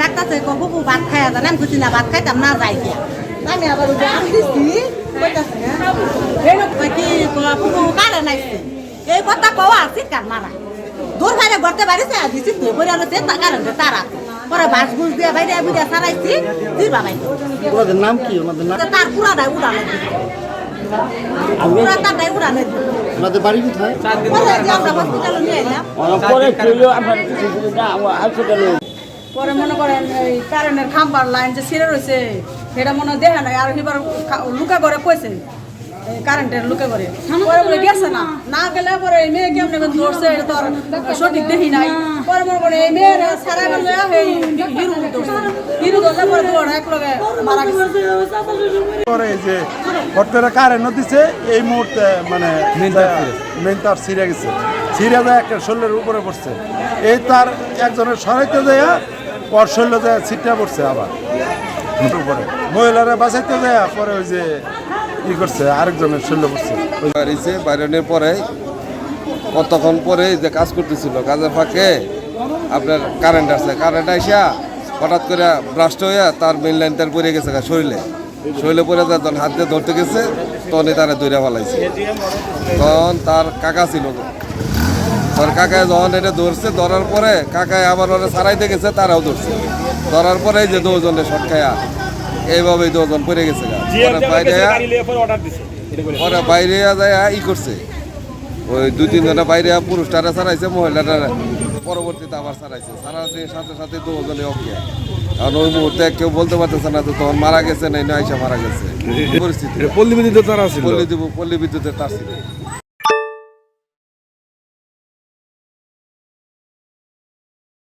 Doctor কবু ভাত খায় জানেন আমি খুশি না ভাত খাইতাম না যাই দিয়া। আমি আবার আমি দিচ্ছি কি পুকু কারে নাইছি? এই কথা কওয়া আছে কার মারা। দূর বাইরে ঘরতে বাড়িছে আর দিছি তুই করে আলো চেষ্টা কারণ তারা। পরে বাস বুস দিয়ে বাইরে আমি তার পুরা নাই উড়ানো পুরা তার নাই উড়ানো। ওনাদের বাড়ি কোথায়? পরে হসপিটালে পরে ছিল আপনার কিছু কিছু না আমার হাসপাতালে পরে মনে করেন এই কারেন্টের খাম্বার লাইন যে ছিঁড়ে রয়েছে সেটা মনে হয় দেখা নাই আর এবার লুকা করে কইছে কারেন্টের লুকা করে। পরে বলে গেছে না। না গেলে পরে এই মেয়ে কেমনে কেমন ধরছে? এটা তো সঠিক দেখি নাই। পরে মনে করে এই মেয়ের সারা গেল হিরু ধরছে। হিরু ধরলে পরে দৌড় এক লগে মারা গেছে। এই যে কারেন্ট দিছে এই মুহূর্তে মানে মেন তার ছিঁড়ে গেছে। ছিঁড়ে যায় একটা শরীরের উপরে পড়ছে। এই তার একজনের সরাইতে যায় পর শরীরে যায় ছিটটা পড়ছে আবার। উপরে। মহিলারা বাঁচাইতে যায় পরে ওই যে ই করছে, আরেকজনের শরীরে পড়ছে বাড়িছে বাইরনের পরে, কতক্ষণ পরে যে কাজ করতেছিল, কাজের ফাঁকে আপনার কারেন্ট আসছে। কারেন্ট আইসা হঠাৎ করে ব্রাস্ট হইয়া তার মেইন লাইন তার পড়ে গেছে শরীরে। শরীরে পড়ে যায়, তখন হাত দিয়ে ধরতে গেছে, তখনই তারা দৌড়া ফেলাইছে। তখন তার কাকা ছিল তার কাকায় যখন এটা ধরছে, ধরার পরে কাকায় আবার ওরা সারাইতে গেছে, তারাও ধরছে। ধরার পরে যে দুজনে শট খায়া এইভাবেই দুজন পড়ে গেছে গা। বাইরে পরে বাইরে যায় ই করছে। ওই দুই তিন জনের বাইরে পুরুষটারা ছাড়াইছে মহিলাটা পরবর্তীতে আবার ছাড়াইছে। ছাড়ার সাথে সাথে দুজনে অজ্ঞা। কারণ ওই মুহূর্তে কেউ বলতে পারতেছে না যে তখন মারা গেছে না আইসা মারা গেছে। পরিস্থিতি। পল্লী বিদ্যুৎ তারা দিব পল্লী বিদ্যুতের তার ছিল।